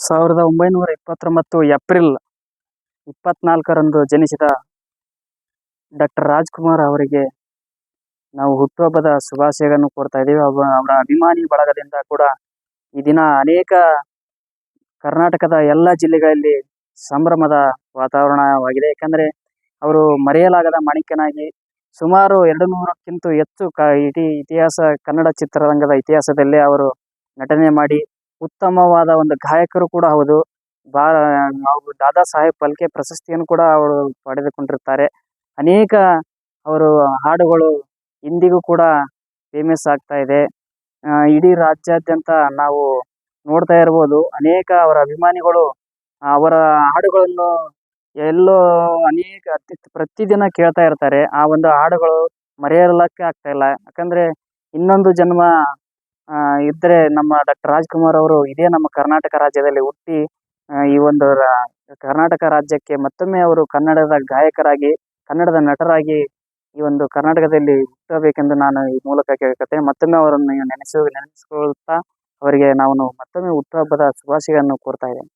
ಸಾವಿರದ ಒಂಬೈನೂರ ಇಪ್ಪತ್ತೊಂಬತ್ತು ಏಪ್ರಿಲ್ ಇಪ್ಪತ್ನಾಲ್ಕರಂದು ಜನಿಸಿದ ಡಾಕ್ಟರ್ ರಾಜ್ಕುಮಾರ್ ಅವರಿಗೆ ನಾವು ಹುಟ್ಟುಹಬ್ಬದ ಶುಭಾಶಯಗಳನ್ನು ಕೊಡ್ತಾ ಇದ್ದೀವಿ. ಅವ ಅವರ ಅಭಿಮಾನಿ ಬಳಗದಿಂದ ಕೂಡ ಈ ದಿನ ಅನೇಕ ಕರ್ನಾಟಕದ ಎಲ್ಲ ಜಿಲ್ಲೆಗಳಲ್ಲಿ ಸಂಭ್ರಮದ ವಾತಾವರಣವಾಗಿದೆ. ಯಾಕಂದರೆ ಅವರು ಮರೆಯಲಾಗದ ಮಾಣಿಕ್ಯನಾಗಿ ಸುಮಾರು ಎರಡು ನೂರಕ್ಕಿಂತ ಹೆಚ್ಚು ಕ ಇಡೀ ಇತಿಹಾಸ ಕನ್ನಡ ಚಿತ್ರರಂಗದ ಇತಿಹಾಸದಲ್ಲೇ ಅವರು ನಟನೆ ಮಾಡಿ ಉತ್ತಮವಾದ ಒಂದು ಗಾಯಕರು ಕೂಡ ಹೌದು. ಬಾಳ ನಾವು ದಾದಾ ಸಾಹೇಬ್ ಫಾಲ್ಕೆ ಪ್ರಶಸ್ತಿಯನ್ನು ಕೂಡ ಅವರು ಪಡೆದುಕೊಂಡಿರ್ತಾರೆ ಅನೇಕ ಅವರು ಹಾಡುಗಳು ಇಂದಿಗೂ ಕೂಡ ಫೇಮಸ್ ಆಗ್ತಾ ಇದೆ. ಇಡೀ ರಾಜ್ಯಾದ್ಯಂತ ನಾವು ನೋಡ್ತಾ ಇರ್ಬೋದು. ಅನೇಕ ಅವರ ಅಭಿಮಾನಿಗಳು ಅವರ ಹಾಡುಗಳನ್ನು ಎಲ್ಲೋ ಅನೇಕ ಪ್ರತಿದಿನ ಕೇಳ್ತಾ ಇರ್ತಾರೆ. ಆ ಒಂದು ಹಾಡುಗಳು ಮರೆಯಲಕ್ಕೆ ಆಗ್ತಾ ಇಲ್ಲ. ಯಾಕಂದ್ರೆ ಇನ್ನೊಂದು ಜನ್ಮ ಆ, ಇದ್ರೆ ನಮ್ಮ ಡಾಕ್ಟರ್ ರಾಜಕುಮಾರ್ ಅವರು ಇದೇ ನಮ್ಮ ಕರ್ನಾಟಕ ರಾಜ್ಯದಲ್ಲಿ ಹುಟ್ಟಿ ಈ ಒಂದು ಕರ್ನಾಟಕ ರಾಜ್ಯಕ್ಕೆ ಮತ್ತೊಮ್ಮೆ ಅವರು ಕನ್ನಡದ ಗಾಯಕರಾಗಿ ಕನ್ನಡದ ನಟರಾಗಿ ಈ ಒಂದು ಕರ್ನಾಟಕದಲ್ಲಿ ಹುಟ್ಟಬೇಕೆಂದು ನಾನು ಈ ಮೂಲಕ ಕೇಳ್ಕೊತೇನೆ. ಮತ್ತೊಮ್ಮೆ ಅವರನ್ನು ನೆನೆಸು ನೆನೆಸಿಕೊಳ್ಳುತ್ತಾ ಅವರಿಗೆ ನಾನು ಮತ್ತೊಮ್ಮೆ ಹುಟ್ಟುಹಬ್ಬದ ಶುಭಾಶಯಗಳನ್ನು ಕೋರ್ತಾ ಇದ್ದೇನೆ.